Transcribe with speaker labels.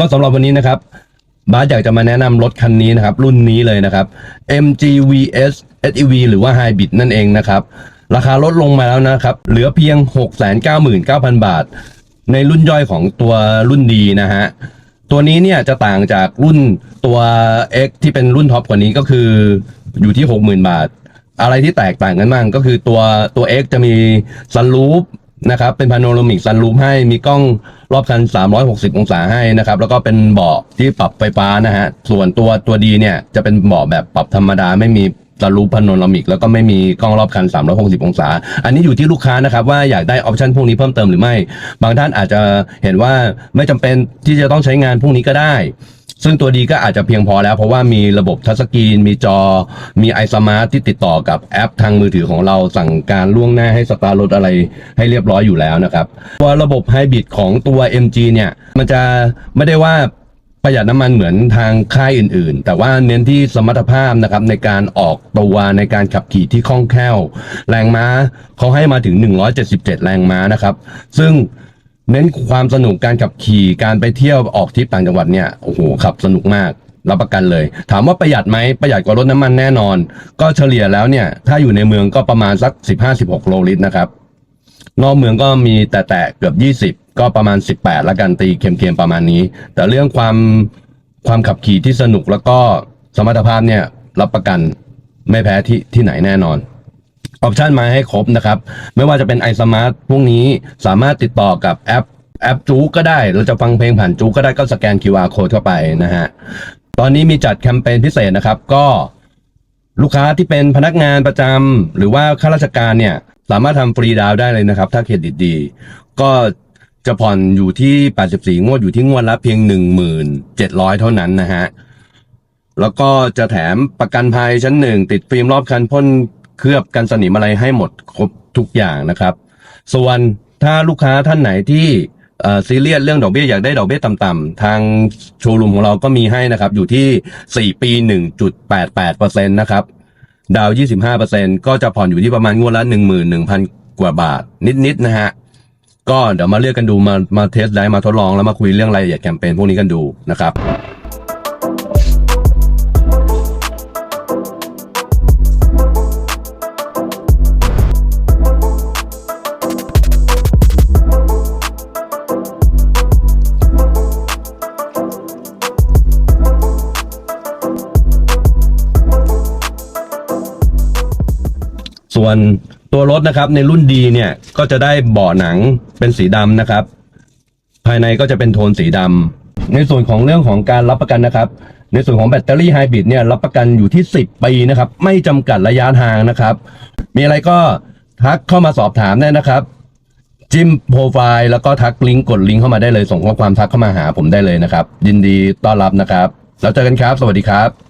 Speaker 1: ก็สำหรับวันนี้นะครับบาสอยากจะมาแนะนำรถคันนี้นะครับ รุ่นนี้เลยนะครับ MGVS SEV หรือว่า Hybrid นั่นเองนะครับ ราคาลดลงมาแล้วนะครับ เหลือเพียง 699,000 บาท ในรุ่นย่อยของตัวรุ่นดีนะฮะ ตัวนี้เนี่ยจะต่างจากรุ่นตัว X ที่เป็นรุ่นท็อปกว่านี้ก็คืออยู่ที่ 60,000 บาท อะไรที่แตกต่างกันบ้างก็คือตัวตัว X จะมีซันรูฟ นะครับ เป็นพาโนรามิกซันรูฟให้มีกล้องรอบคัน 360 องศาให้นะครับ แล้วก็เป็นเบาะที่ปรับไฟฟ้านะฮะ ส่วนตัวตัวดีเนี่ยจะเป็นเบาะแบบปรับธรรมดาไม่มีซันรูฟพาโนรามิก แล้วก็ไม่มีกล้องรอบคัน 360 องศา อันนี้อยู่ที่ลูกค้านะครับ ว่าอยากได้ออปชันพวกนี้เพิ่มเติมหรือไม่ บางท่านอาจจะเห็นว่าไม่จำเป็นที่จะต้องใช้งานพวกนี้ก็ได้ ซึ่งตัวดีก็อาจจะเพียงพอแล้ว เพราะว่ามีระบบทัชสกรีน มีจอ มีไอสมาร์ทที่ติดต่อกับแอปทางมือถือของเราสั่งการล่วงหน้าให้สตาร์รถอะไรให้เรียบร้อยอยู่แล้วนะครับตัวระบบไฮบริดของตัว MG เนี่ยมันจะไม่ได้ว่าประหยัดน้ำมันเหมือนทางค่ายอื่นๆ แต่ว่าเน้นที่สมรรถภาพนะครับในการออกตัวในการขับขี่ที่คล่องแคล่ว แรงม้าเขาให้มาถึง 177 แรงม้านะครับ ซึ่ง เน้นความสนุกการขับขี่การไปเที่ยวออกทริปต่างจังหวัดเนี่ยโอ้โหขับสนุกมากรับประกันเลย ถามว่าประหยัดไหมประหยัดกว่ารถน้ำมันแน่นอน ก็เฉลี่ยแล้วเนี่ย ถ้าอยู่ในเมืองก็ประมาณสัก 15-16โลลิตรนะครับ นอกเมืองก็มีแต่แตะเกือบ 20 ก็ประมาณ 18ละกันตีเค็มๆประมาณนี้ แต่เรื่องความความขับขี่ที่สนุกแล้วก็สมรรถภาพเนี่ยรับประกันไม่แพ้ที่ที่ไหนแน่นอน ออปชันมาให้ครบนะครับ ไม่ว่าจะเป็น iSmart พวกนี้สามารถติดต่อกับแอปแอปจูก็ได้ เราจะฟังเพลงผ่านจูก็ได้ก็สแกน QR code เข้าไปนะฮะ ตอนนี้มีจัดแคมเปญพิเศษนะครับ ก็ลูกค้าที่เป็นพนักงานประจำหรือว่าข้าราชการเนี่ย สามารถทำฟรีดาวได้เลยนะครับ ถ้าเครดิตดี ก็จะผ่อนอยู่ที่ 84 งวดอยู่ที่งวดละเพียง 1,700 เท่านั้นนะฮะ แล้วก็จะแถมประกันภัยชั้นหนึ่งติดฟิล์มรอบคันพ่น เคลือบกันสนิมอะไรให้หมดครบทุกอย่างนะครับ ส่วนถ้าลูกค้าท่านไหนที่ซีเรียสเรื่องดอกเบี้ยอยากได้ดอกเบี้ยต่ำๆทางโชว์รูมของเราก็มีให้นะครับ อยู่ที่ 4 ปี 1.88%นะครับ ดาว 25%ก็จะผ่อนอยู่ที่ประมาณงวดละ 11,000 กว่าบาท นิดๆนะฮะ ก็เดี๋ยวมาเลือกกันดูมามาเทสได้มาทดลองแล้วมาคุยเรื่องรายละเอียดแคมเปญพวกนี้กันดูนะครับ ส่วนตัวรถนะครับในรุ่นดีเนี่ยก็จะได้เบาะหนังเป็นสีดำนะครับ ภายในก็จะเป็นโทนสีดำในส่วนของเรื่องของการรับประกันนะครับ ในส่วนของแบตเตอรี่ไฮบริดเนี่ยรับประกันอยู่ที่ 10 ปีนะครับ ไม่จำกัดระยะทางนะครับ มีอะไรก็ทักเข้ามาสอบถามได้นะครับ จิ้มโปรไฟล์แล้วก็ทักลิงก์กดลิงก์เข้ามาได้เลยส่งข้อความทักเข้ามาหาผมได้เลยนะครับ ยินดีต้อนรับนะครับ แล้วเจอกันครับ สวัสดีครับ